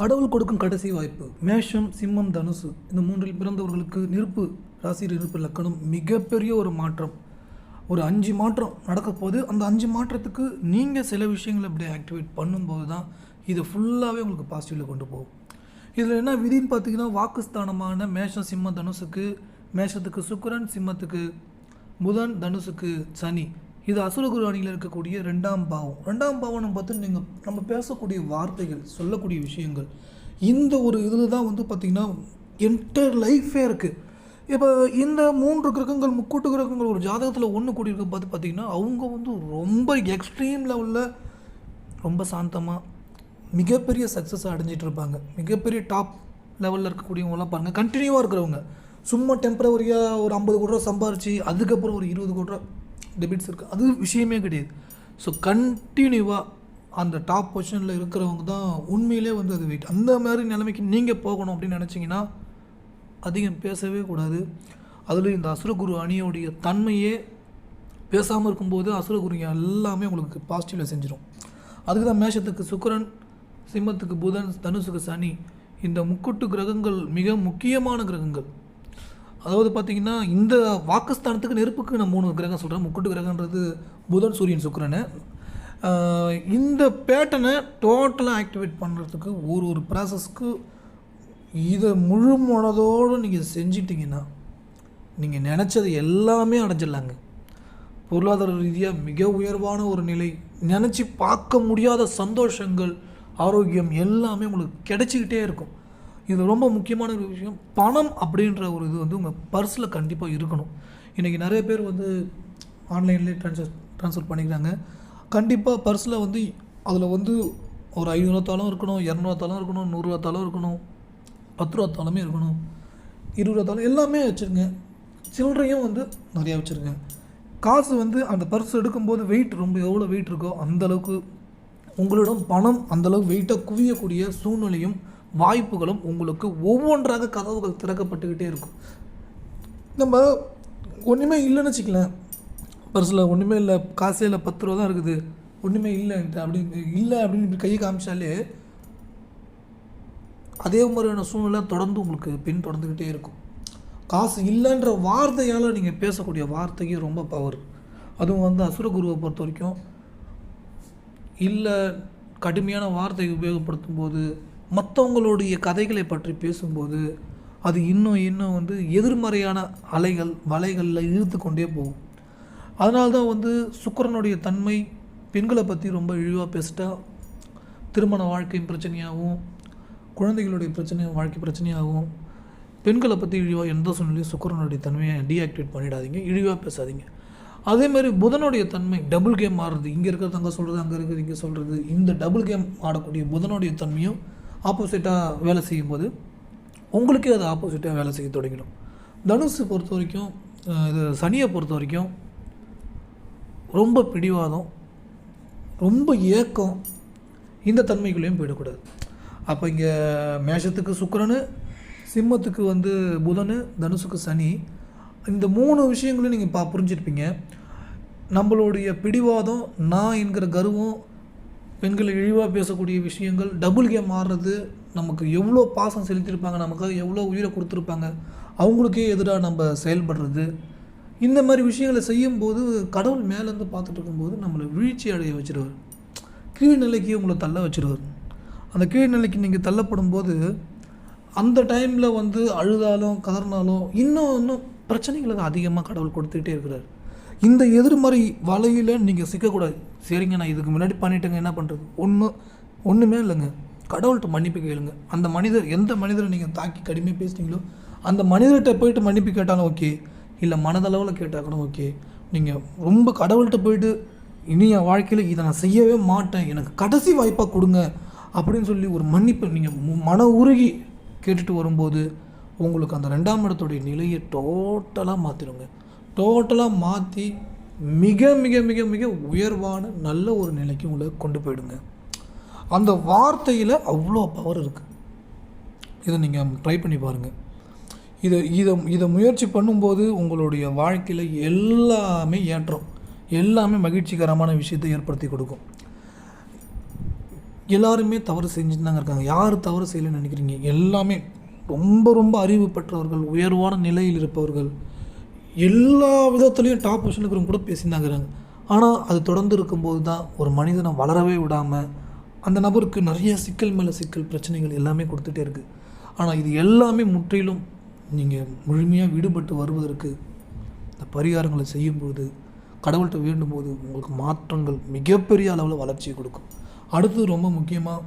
கடவுள் கொடுக்கும் கடைசி வாய்ப்பு. மேஷம் சிம்மம் தனுசு. இந்த மூன்றில் பிறந்தவர்களுக்கு நெருப்பு ராசியில் நெருப்பு லக்கணம் மிகப்பெரிய ஒரு மாற்றம். ஒரு அஞ்சு மாற்றம் நடக்கப்போகுது அந்த அஞ்சு மாற்றத்துக்கு நீங்கள் சில விஷயங்களை இப்படி ஆக்டிவேட் பண்ணும்போது தான் இது ஃபுல்லாகவே உங்களுக்கு பாசிட்டிவில் கொண்டு போகும். இதில் என்ன விதின்னு பார்த்தீங்கன்னா வாக்குஸ்தானமான மேஷம் சிம்ம தனுசுக்கு மேஷத்துக்கு சுக்கரன் சிம்மத்துக்கு புதன் தனுசுக்கு சனி. இது அசுரகுரு அணியில் இருக்கக்கூடிய ரெண்டாம் பாவம். ரெண்டாம் பாவம் பார்த்து நீங்கள் நம்ம பேசக்கூடிய வார்த்தைகள் சொல்லக்கூடிய விஷயங்கள் இந்த ஒரு இதில் தான் வந்து பார்த்திங்கன்னா என்டையர் லைஃபே இருக்குது இப்போ இந்த மூன்று கிரகங்கள் முக்கூட்டு கிரகங்கள் ஒரு ஜாதகத்தில் ஒன்று கூடி இருக்க பார்த்து பார்த்திங்கன்னா அவங்க வந்து ரொம்ப எக்ஸ்ட்ரீம் லெவலில் ரொம்ப சாந்தமாக மிகப்பெரிய சக்ஸஸ் அடைஞ்சிட்டு இருப்பாங்க. மிகப்பெரிய டாப் லெவலில் இருக்கக்கூடியவங்களாம் பாருங்கள் கண்டினியூவாக இருக்கிறவங்க. சும்மா டெம்பரவரியாக ஒரு ஐம்பது கோடி ரூபா சம்பாரிச்சு அதுக்கப்புறம் ஒரு இருபது கோடி ரூபா டெபிட்ஸ் இருக்குது அது விஷயமே கிடையாது. ஸோ கண்டினியூவாக அந்த டாப் பொசிஷனில் இருக்கிறவங்க தான் உண்மையிலே வந்து அது வெயிட் அந்த மாதிரி நிலைமைக்கு நீங்கள் போகணும் அப்படின்னு நினச்சிங்கன்னா அதிகம் பேசவே கூடாது. அதில் இந்த அசுரகுரு அணியோடைய தன்மையே பேசாமல் இருக்கும்போது அசுரகுரு எல்லாமே உங்களுக்கு பாசிட்டிவில் செஞ்சிடும் அதுக்கு தான் மேஷத்துக்கு சுக்கரன் சிம்மத்துக்கு புதன் தனுசுக்கு சனி இந்த முக்கூட்டு கிரகங்கள் மிக முக்கியமான கிரகங்கள். அதாவது பார்த்தீங்கன்னா இந்த வாக்குஸ்தானத்துக்கு நெருப்புக்கு நான் மூணு கிரகம் சொல்கிறேன் முக்கூட்டு கிரகன்றது புதன் சூரியன் சுக்கிரனு. இந்த பேட்டனை டோட்டலாக ஆக்டிவேட் பண்ணுறதுக்கு ஒரு ஒரு ப்ராசஸ்க்கு இதை முழு மனதோடு நீங்கள் செஞ்சிட்டிங்கன்னா நீங்கள் நினச்சது எல்லாமே அடைஞ்சிடலாங்க. பொருளாதார ரீதியாக மிக உயர்வான ஒரு நிலை. நினச்சி பார்க்க முடியாத சந்தோஷங்கள் ஆரோக்கியம் எல்லாமே உங்களுக்கு கிடைச்சிக்கிட்டே இருக்கும். இது ரொம்ப முக்கியமான ஒரு விஷயம். பணம் அப்படின்ற ஒரு இது வந்து உங்கள் பர்ஸில் கண்டிப்பாக இருக்கணும். இன்றைக்கி நிறைய பேர் வந்து ஆன்லைன்லேயே ட்ரான்ஸ்ஃபர் ட்ரான்ஸ்ஃபர் பண்ணிக்கிறாங்க. கண்டிப்பாக பர்ஸில் வந்து அதில் வந்து ஒரு ஐநூறுவாத்தாலும் இருக்கணும் இரநூறுவாத்தாலும் இருக்கணும் நூறுரூவாத்தாலும் இருக்கணும் பத்து ரூபாத்தாலுமே இருக்கணும் இருபது ரூபாத்தாலும் எல்லாமே வச்சுருங்க. சில்லறையும் வந்து நிறையா வச்சுருங்க. காசு வந்து அந்த பர்ஸ் எடுக்கும்போது வெயிட் ரொம்ப எவ்வளோ வெயிட் இருக்கோ அந்தளவுக்கு உங்களிடம் பணம் அந்த அளவுக்கு வெயிட்டாக குவியக்கூடிய சூழ்நிலையும் வாய்ப்புகளும் உங்களுக்கு ஒவ்வொன்றாக கதவுகள் திறக்கப்பட்டுக்கிட்டே இருக்கும். நம்ம ஒன்றுமே இல்லைன்னு வச்சுக்கலாம் பர்ஸில் ஒன்றுமே இல்லை காசே இல்லை பத்து ரூபா தான் இருக்குது. ஒன்றுமே இல்லைன்ட்டு அப்படின்னு இல்லை அப்படின்னு கையை காமிச்சாலே அதே மாதிரியான சூழ்நிலை தொடர்ந்து உங்களுக்கு பின் தொடர்ந்துக்கிட்டே இருக்கும். காசு இல்லைன்ற வார்த்தையால் நீங்கள் பேசக்கூடிய வார்த்தைக்கு ரொம்ப பவர் அதுவும் வந்து அசுரகுருவை பொறுத்த வரைக்கும் இல்லை கடுமையான வார்த்தை உபயோகப்படுத்தும் போது மற்றவங்களுடைய கதைகளை பற்றி பேசும்போது அது இன்னும் இன்னும் வந்து எதிர்மறையான அலைகள் வலைகளில் இழுத்து கொண்டே போகும். அதனால தான் வந்து சுக்கரனுடைய தன்மை பெண்களை பற்றி ரொம்ப இழிவாக பேசிட்டா திருமண வாழ்க்கையும் பிரச்சனையாகவும் குழந்தைகளுடைய பிரச்சனை வாழ்க்கை பிரச்சனையாகவும் பெண்களை பற்றி இழிவாக எந்த சூழ்நிலையும் சுக்கரனுடைய தன்மையை டீஆக்டிவேட் பண்ணிடாதீங்க இழிவாக பேசாதீங்க. அதேமாதிரி புதனுடைய தன்மை டபுள் கேம் ஆடுறது இங்கே இருக்கிறது அங்கே சொல்கிறது அங்கே இருக்கிறது இங்கே சொல்கிறது இந்த டபுள் கேம் ஆடக்கூடிய புதனுடைய தன்மையும் ஆப்போசிட்டாக வேலை செய்யும்போது உங்களுக்கே அது ஆப்போசிட்டாக வேலை செய்ய தொடங்கிடும். தனுசு பொறுத்த வரைக்கும் இது சனியை பொறுத்த வரைக்கும் ரொம்ப பிடிவாதம் ரொம்ப ஏக்கம் இந்த தன்மைகளையும் போயிடக்கூடாது. அப்போ இங்கே மேஷத்துக்கு சுக்கரனு சிம்மத்துக்கு வந்து புதனு தனுசுக்கு சனி இந்த மூணு விஷயங்களையும் நீங்கள் பா புரிஞ்சிருப்பீங்க. நம்மளுடைய பிடிவாதம் நான் என்கிற கர்வம் பெண்களை இழிவாக பேசக்கூடிய விஷயங்கள் டபுள் கேம் ஆடுறது நமக்கு எவ்வளோ பாசம் செலுத்தியிருப்பாங்க நமக்கு எவ்வளோ உயிரை கொடுத்துருப்பாங்க அவங்களுக்கே எதிராக நம்ம செயல்படுறது. இந்த மாதிரி விஷயங்களை செய்யும்போது கடவுள் மேலேருந்து பார்த்துட்டு இருக்கும்போது நம்மளை வீழ்ச்சி அடைய வச்சுருவார். கீழ்நிலைக்கு உங்களை தள்ள வச்சிருவார். அந்த கீழ்நிலைக்கு நீங்கள் தள்ளப்படும் போது அந்த டைமில் வந்து அழுதாலும் கதறினாலும் இன்னும் இன்னும் பிரச்சனைகளை அதிகமாக கடவுள் கொடுத்துக்கிட்டே இருக்கிறார். இந்த எதிர்மறை வலையில் நீங்கள் சிக்கக்கூடாது. சரிங்க நான் இதுக்கு முன்னாடி பண்ணிட்டேங்க என்ன பண்ணுறது ஒன்று ஒன்றுமே இல்லைங்க. கடவுள்கிட்ட மன்னிப்பு கேளுங்க. அந்த மனிதர் எந்த மனிதரை நீங்கள் தாக்கி கடுமையாக பேசுனீங்களோ அந்த மனிதர்கிட்ட போயிட்டு மன்னிப்பு கேட்டாலும் ஓகே. இல்லை மனதளவில் கேட்டால் கூட ஓகே. நீங்கள் ரொம்ப கடவுள்கிட்ட போயிட்டு இனி என் வாழ்க்கையில் இதை நான் செய்யவே மாட்டேன். எனக்கு கடைசி வாய்ப்பாக கொடுங்க. அப்படின்னு சொல்லி ஒரு மன்னிப்பு நீங்கள் மன உருகி கேட்டுட்டு வரும்போது உங்களுக்கு அந்த ரெண்டாம் இடத்துடைய நிலையை டோட்டலாக மாற்றிடுங்க டோட்டலாக மாற்றி மிக மிக மிக மிக உயர்வான நல்ல ஒரு நிலைக்கு உங்களை கொண்டு போயிடுங்க. அந்த வார்த்தையில் அவ்வளோ பவர் இருக்குது இதை நீங்கள் ட்ரை பண்ணி பாருங்கள் இதை இதை இதை முயற்சி பண்ணும்போது உங்களுடைய வாழ்க்கையில் எல்லாமே ஏற்றம் எல்லாமே மகிழ்ச்சிகரமான விஷயத்தை ஏற்படுத்தி கொடுக்கும். எல்லாருமே தவறு செஞ்சுட்டு தாங்க இருக்காங்க. யார் தவறு செய்யலைன்னு நினைக்கிறீங்க? எல்லாமே ரொம்ப ரொம்ப அறிவு பெற்றவர்கள் உயர்வான நிலையில் இருப்பவர்கள் எல்லா விதத்துலேயும் டாப் பொசிஷனுக்கு கூட பேசியிருந்தாங்கிறாங்க ஆனால் அது தொடர்ந்து இருக்கும்போது தான் ஒரு மனிதனை வளரவே விடாமல் அந்த நபருக்கு நிறைய சிக்கல் மேலே சிக்கல் பிரச்சனைகள் எல்லாமே கொடுத்துட்டே இருக்குது ஆனால் இது எல்லாமே முற்றிலும் நீங்கள் முழுமையாக விடுபட்டு வருவதற்கு இந்த பரிகாரங்களை செய்யும்போது கடவுள்கிட்ட வேண்டும்போது உங்களுக்கு மாற்றங்கள் மிகப்பெரிய அளவில் வளர்ச்சியை கொடுக்கும். அடுத்து ரொம்ப முக்கியமாக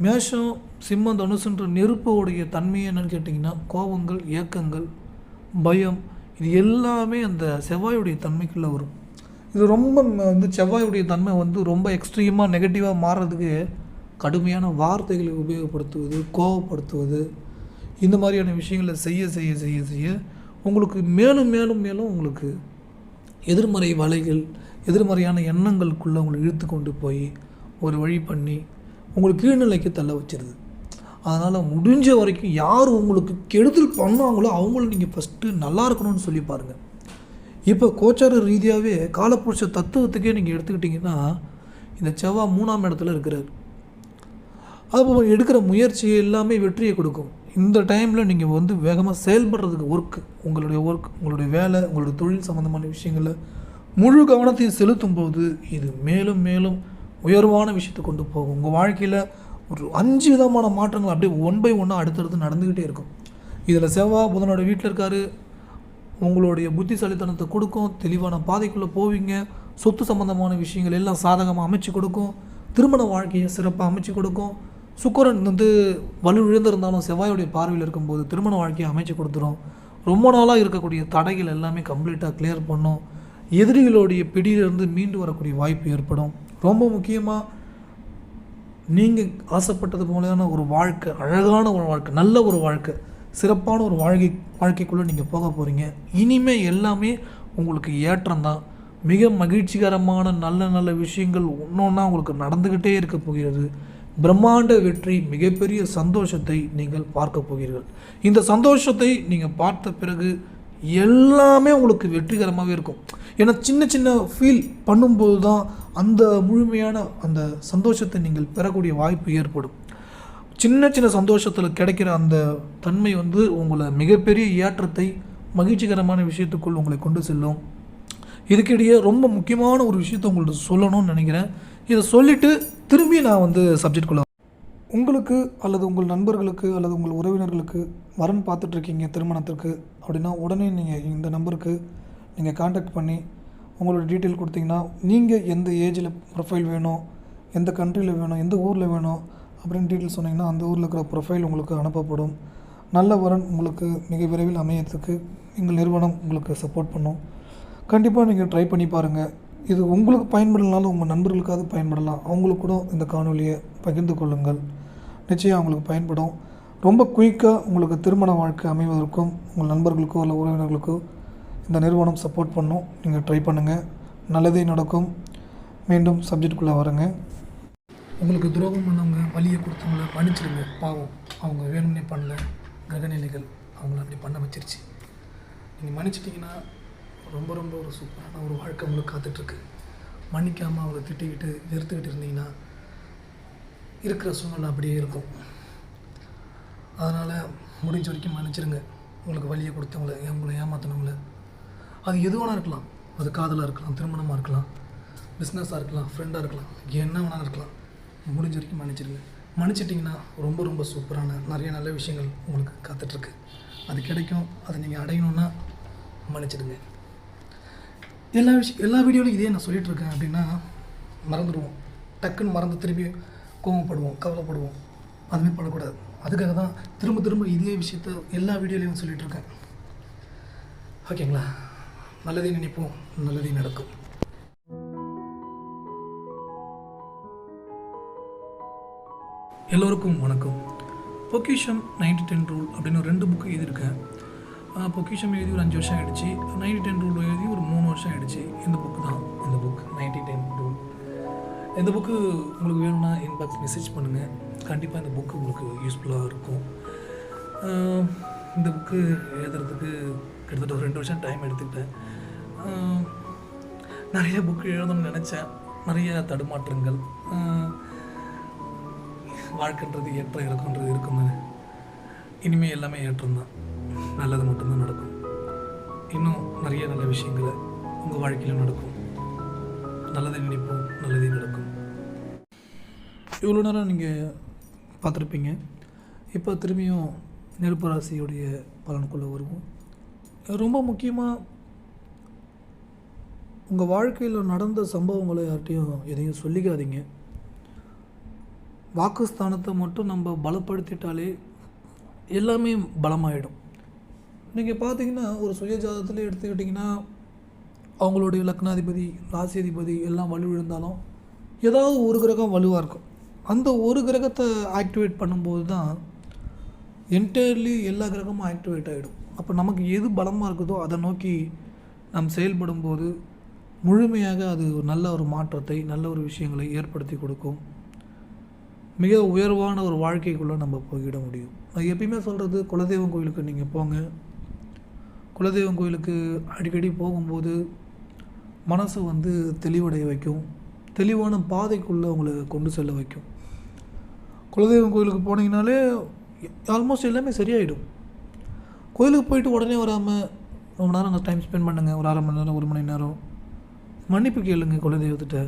மேஷம் சிம்மம் தனுசுன்ற நெருப்போடைய தன்மை என்னன்னு கேட்டிங்கன்னா கோபங்கள் ஏக்கங்கள் பயம் இது எல்லாமே அந்த செவ்வாயுடைய தன்மைக்குள்ளே வரும். இது ரொம்ப வந்து செவ்வாயுடைய தன்மை வந்து ரொம்ப எக்ஸ்ட்ரீமாக நெகட்டிவாக மாறுறதுக்கு கடுமையான வார்த்தைகளை உபயோகப்படுத்துவது கோவப்படுத்துவது இந்த மாதிரியான விஷயங்களை செய்ய செய்ய செய்ய செய்ய உங்களுக்கு மேலும் மேலும் மேலும் உங்களுக்கு எதிர்மறை வலைகள் எதிர்மறையான எண்ணங்களுக்குள்ளே உங்களை இழுத்து கொண்டு போய் ஒரு வழி பண்ணி உங்களுக்கு கீழ்நிலைக்கு தள்ள வச்சிருது. அதனால் முடிஞ்ச வரைக்கும் யார் உங்களுக்கு கெடுதல் பண்ணாங்களோ அவங்கள நீங்கள் ஃபஸ்ட்டு நல்லா இருக்கணும்னு சொல்லி பாருங்கள் இப்போ கோச்சார ரீதியாகவே காலப்புருஷ தத்துவத்துக்கே நீங்கள் எடுத்துக்கிட்டிங்கன்னா இந்த செவ்வாய் மூணாம் இடத்துல இருக்கிறார். அப்போ எடுக்கிற முயற்சி எல்லாமே வெற்றியை கொடுக்கும். இந்த டைமில் நீங்கள் வந்து வேகமாக செயல்படுறதுக்கு ஒர்க்கு உங்களுடைய ஒர்க் உங்களுடைய வேலை உங்களுடைய தொழில் சம்மந்தமான விஷயங்களில் முழு கவனத்தையும் செலுத்தும் போது இது மேலும் மேலும் உயர்வான விஷயத்தை கொண்டு போகும். உங்கள் வாழ்க்கையில் ஒரு அஞ்சு விதமான மாற்றங்கள் அப்படியே ஒன் பை ஒன்னாக அடுத்தடுத்து நடந்துக்கிட்டே இருக்கும். இதில் செவ்வாய் புதனோட வீட்டில் இருக்காரு. உங்களுடைய புத்திசாலித்தனத்தை கொடுக்கும். தெளிவான பாதைக்குள்ளே போவீங்க. சொத்து சம்பந்தமான விஷயங்கள் எல்லாம் சாதகமாக அமைச்சு கொடுக்கும். திருமண வாழ்க்கையை சிறப்பாக அமைச்சு கொடுக்கும். சுக்கரன் வந்து வலு இழந்திருந்தாலும் செவ்வாயுடைய பார்வையில் இருக்கும்போது திருமண வாழ்க்கையை அமைச்சு கொடுத்துரும். ரொம்ப நாளாக இருக்கக்கூடிய தடைகள் எல்லாமே கம்ப்ளீட்டாக கிளியர் பண்ணும். எதிரிகளுடைய பிடியிலிருந்து மீண்டு வரக்கூடிய வாய்ப்பு ஏற்படும். ரொம்ப முக்கியமாக நீங்கள் ஆசைப்பட்டது போலயான ஒரு வாழ்க்கை அழகான ஒரு வாழ்க்கை நல்ல ஒரு வாழ்க்கை சிறப்பான ஒரு வாழ்க்கை வாழ்க்கைக்குள்ளே நீங்கள் போக போகிறீங்க இனிமே எல்லாமே உங்களுக்கு ஏற்றம்தான். மிக மகிழ்ச்சிகரமான நல்ல நல்ல விஷயங்கள் ஒன்றொன்னா உங்களுக்கு நடந்துக்கிட்டே இருக்க போகிறது. பிரம்மாண்ட வெற்றி மிகப்பெரிய சந்தோஷத்தை நீங்கள் பார்க்க போகிறீர்கள். இந்த சந்தோஷத்தை நீங்கள் பார்த்த பிறகு எல்லாமே உங்களுக்கு வெற்றிகரமாகவே இருக்கும். ஏன்னா சின்ன சின்ன ஃபீல் பண்ணும்போது தான் அந்த முழுமையான அந்த சந்தோஷத்தை நீங்கள் பெறக்கூடிய வாய்ப்பு ஏற்படும். சின்ன சின்ன சந்தோஷத்தில் கிடைக்கிற அந்த தன்மை வந்து உங்களை மிகப்பெரிய ஏற்றத்தை மகிழ்ச்சிகரமான விஷயத்துக்குள் உங்களை கொண்டு செல்லும். இதுக்கிடையே ரொம்ப முக்கியமான ஒரு விஷயத்தை உங்கள்ட்ட சொல்லணும்னு நினைக்கிறேன். இதை சொல்லிவிட்டு திரும்பி நான் வந்து சப்ஜெக்ட்குள்ளே உங்களுக்கு அல்லது உங்கள் நண்பர்களுக்கு அல்லது உங்கள் உறவினர்களுக்கு வரன் பார்த்துட்ருக்கீங்க திருமணத்திற்கு அப்படின்னா உடனே நீங்கள் இந்த நம்பருக்கு நீங்கள் காண்டாக்ட் பண்ணி உங்களோட டீட்டெயில் கொடுத்தீங்கன்னா நீங்கள் எந்த ஏஜில் ப்ரொஃபைல் வேணும் எந்த கண்ட்ரியில் வேணும் எந்த ஊரில் வேணும் அப்படின்னு டீட்டெயில் சொன்னீங்கன்னா அந்த ஊரில் இருக்கிற ப்ரொஃபைல் உங்களுக்கு அனுப்பப்படும். நல்ல வரன் உங்களுக்கு மிக விரைவில் அமையறதுக்கு எங்கள் நிறுவனம் உங்களுக்கு சப்போர்ட் பண்ணும். கண்டிப்பாக நீங்கள் ட்ரை பண்ணி பாருங்கள் இது உங்களுக்கு பயன்படலனாலும் உங்கள் நண்பர்களுக்காவது பயன்படலாம். அவங்களுக்கு கூட இந்த காணொலியை பகிர்ந்து கொள்ளுங்கள். நிச்சயம் அவங்களுக்கு பயன்படும். ரொம்ப குயிக்காக உங்களுக்கு திருமண வாழ்க்கை அமைவதற்கும் உங்கள் நண்பர்களுக்கோ இல்லை உறவினர்களுக்கோ இந்த நிறுவனம் சப்போர்ட் பண்ணும். நீங்கள் ட்ரை பண்ணுங்கள் நல்லதே நடக்கும். மீண்டும் சப்ஜெக்டுக்குள்ளே வரேங்க. உங்களுக்கு துரோகம் பண்ணவங்க வழியை கொடுத்தவங்கள மன்னிச்சிடுங்க. பாவம். அவங்க வேணும்னே பண்ணல. கிரகநிலைகள் அவங்கள அப்படி பண்ண வச்சிருச்சு. நீங்கள் மன்னிச்சிட்டிங்கன்னா ரொம்ப ரொம்ப ஒரு சூப்பரான ஒரு வாழ்க்கை உங்களுக்கு காத்துட்ருக்கு. மன்னிக்காமல் அவங்கள திட்டிக்கிட்டு வெறுத்துக்கிட்டு இருந்தீங்கன்னா இருக்கிற சூழ்நிலை அப்படியே இருக்கும். அதனால் முடிஞ்ச வரைக்கும் மன்னிச்சிருங்க உங்களுக்கு வழியை கொடுத்தவங்கள உங்களை ஏமாற்றினவங்கள அது எது வேணா இருக்கலாம். அது காதலாக இருக்கலாம் திருமணமாக இருக்கலாம் பிஸ்னஸாக இருக்கலாம் ஃப்ரெண்டாக இருக்கலாம் என்ன வேணாலும் இருக்கலாம். முடிஞ்ச வரைக்கும் மன்னிச்சிடுங்க மன்னிச்சிட்டிங்கன்னா ரொம்ப ரொம்ப சூப்பரான நிறைய நல்ல விஷயங்கள் உங்களுக்கு காத்துட்ருக்கு. அது கிடைக்கும். அதை நீங்கள் அடையணுன்னா மன்னிச்சிடுங்க. எல்லா விஷயம் எல்லா வீடியோலையும் இதே நான் சொல்லிகிட்ருக்கேன் இருக்கேன் அப்படின்னா மறந்துடுவோம். டக்குன்னு மறந்து திரும்பி கோவப்படுவோம் கவலைப்படுவோம். அதுவுமே பண்ணக்கூடாது அதுக்காக தான் திரும்ப திரும்ப இதே விஷயத்த எல்லா வீடியோலையும் சொல்லிகிட்ருக்கேன் ஓகேங்களா? நல்லதே நினைப்போம் நல்லதே நடக்கும். எல்லோருக்கும் வணக்கம். பொக்கிஷம் நைன்டி டென் ரூல் அப்படின்னு ஒரு ரெண்டு புக்கு எழுதியிருக்கேன். பொக்கிஷம் எழுதி ஒரு அஞ்சு வருஷம் ஆயிடுச்சு. நைன்டி டென் ரூல் எழுதி ஒரு மூணு வருஷம் ஆயிடுச்சு. இந்த புக்கு தான் இந்த புக் நைன்டி டென் ரூல். இந்த புக்கு உங்களுக்கு வேணும்னா இன்பாக்ஸ் மெசேஜ் பண்ணுங்கள் கண்டிப்பாக இந்த புக்கு உங்களுக்கு யூஸ்ஃபுல்லாக இருக்கும். இந்த புக்கு எழுதுறதுக்கு கிட்டத்தட்ட ஒரு ரெண்டு வருஷம் டைம் எடுத்துக்கிட்டேன். நிறைய புக்கு எழுதணும்னு நினச்சேன். நிறைய தடுமாற்றங்கள். வாழ்க்கைன்றது ஏற்ற இருக்குன்றது இருக்குன்னு இனிமேல் எல்லாமே ஏற்றம்தான். நல்லது மட்டும்தான் நடக்கும். இன்னும் நிறைய நல்ல விஷயங்களை உங்கள் வாழ்க்கையிலும் நடக்கும். நல்லதை நினைப்போம் நல்லதே நடக்கும். இவ்வளோ நேரம் நீங்கள் பார்த்துருப்பீங்க. இப்போ திரும்பியும் நெருப்பு ராசியுடைய பலனுக்குள்ளே வருவோம். ரொம்ப முக்கியமாக உங்கள் வாழ்க்கையில் நடந்த சம்பவங்களை யார்கிட்டையும் எதையும் சொல்லிக்காதீங்க. வாக்குஸ்தானத்தை மட்டும் நம்ம பலப்படுத்திட்டாலே எல்லாமே பலமாயிடும். நீங்கள் பார்த்தீங்கன்னா ஒரு சுயஜாதத்தில் எடுத்துக்கிட்டிங்கன்னா அவங்களுடைய லக்னாதிபதி ராசியாதிபதி எல்லாம் வலுவிழுந்தாலும் ஏதாவது ஒரு கிரகம் வலுவாக இருக்கும். அந்த ஒரு கிரகத்தை ஆக்டிவேட் பண்ணும்போது தான் என்டையர்லி எல்லா கிரகமும் ஆக்டிவேட் ஆகிடும் அப்போ நமக்கு எது பலமாக இருக்குதோ அதை நோக்கி நாம் செயல்படும் போது முழுமையாக அது ஒரு நல்ல ஒரு மாற்றத்தை நல்ல ஒரு விஷயங்களை ஏற்படுத்தி கொடுக்கும். மிக உயர்வான ஒரு வாழ்க்கைக்குள்ளே நம்ம போயிட முடியும். நான் எப்பயுமே சொல்கிறது குலதெய்வம் கோயிலுக்கு நீங்கள் போங்க. குலதெய்வம் கோயிலுக்கு அடிக்கடி போகும்போது மனசு வந்து தெளிவடைய வைக்கும். தெளிவான பாதைக்குள்ளே உங்களை கொண்டு செல்ல வைக்கும். குலதெய்வம் கோயிலுக்கு போனீங்கனாலே ஆல்மோஸ்ட் எல்லாமே சரியாயிடும். கோயிலுக்கு போயிட்டு உடனே வராமல் ரொம்ப நேரம் அங்கே டைம் ஸ்பெண்ட் பண்ணுங்கள் ஒரு அரை மணி நேரம் ஒரு மணி நேரம். மன்னிப்பு கேளுங்க குலதெய்வத்திட்ட.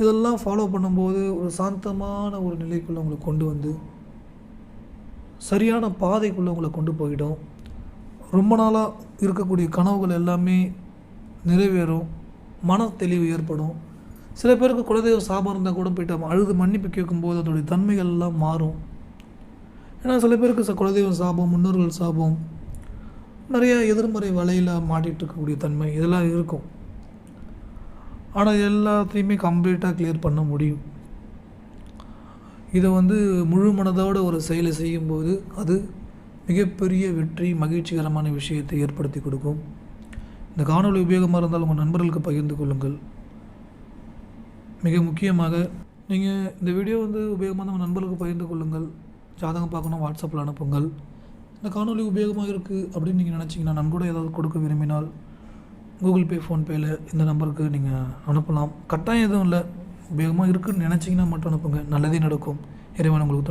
இதெல்லாம் ஃபாலோ பண்ணும்போது ஒரு சாந்தமான ஒரு நிலைக்குள்ளே உங்களை கொண்டு வந்து சரியான பாதைக்குள்ளே உங்களை கொண்டு போயிடும். ரொம்ப நாளாக இருக்கக்கூடிய கனவுகள் எல்லாமே நிறைவேறும். மன தெளிவு ஏற்படும். சில பேருக்கு குலதெய்வ சாபம் இருந்தால் கூட போயிட்டு அழுது மன்னிப்பு கேட்கும்போது அதனுடைய தன்மைகள் எல்லாம் மாறும். ஏன்னா சில பேருக்கு ச குலதெய்வ சாபம் முன்னோர்கள் சாபம் நிறைய எதிர்மறை வலையில் மாட்டிகிட்டு இருக்கக்கூடிய தன்மை இதெல்லாம் இருக்கும். ஆனால் எல்லாத்தையுமே கம்ப்ளீட்டாக கிளியர் பண்ண முடியும். இதை வந்து முழு மனதோட ஒரு செயலை செய்யும்போது அது மிகப்பெரிய வெற்றி மகிழ்ச்சிகரமான விஷயத்தை ஏற்படுத்தி கொடுக்கும். இந்த காணொளி உபயோகமாக இருந்தால் உங்கள் நண்பர்களுக்கு பகிர்ந்து கொள்ளுங்கள். மிக முக்கியமாக நீங்கள் இந்த வீடியோ வந்து உபயோகமாக உங்கள் நண்பர்களுக்கு பகிர்ந்து கொள்ளுங்கள். ஜாதகம் பார்க்கணும் வாட்ஸ்அப்பில் அனுப்புங்கள். இந்த காணொளி உபயோகமாக இருக்குது அப்படின்னு நீங்கள் நினச்சிங்கன்னா நன்கூட ஏதாவது கொடுக்க விரும்பினால் கூகுள் பே ஃபோன்பேயில் இந்த நம்பருக்கு நீங்கள் அனுப்பலாம். கட்டாயம் எதுவும் இல்லை. உபயோகமாக இருக்குன்னு நினச்சிங்கன்னா மட்டும் அனுப்புங்க. நல்லதே நடக்கும். இறைவன் உங்களுக்கு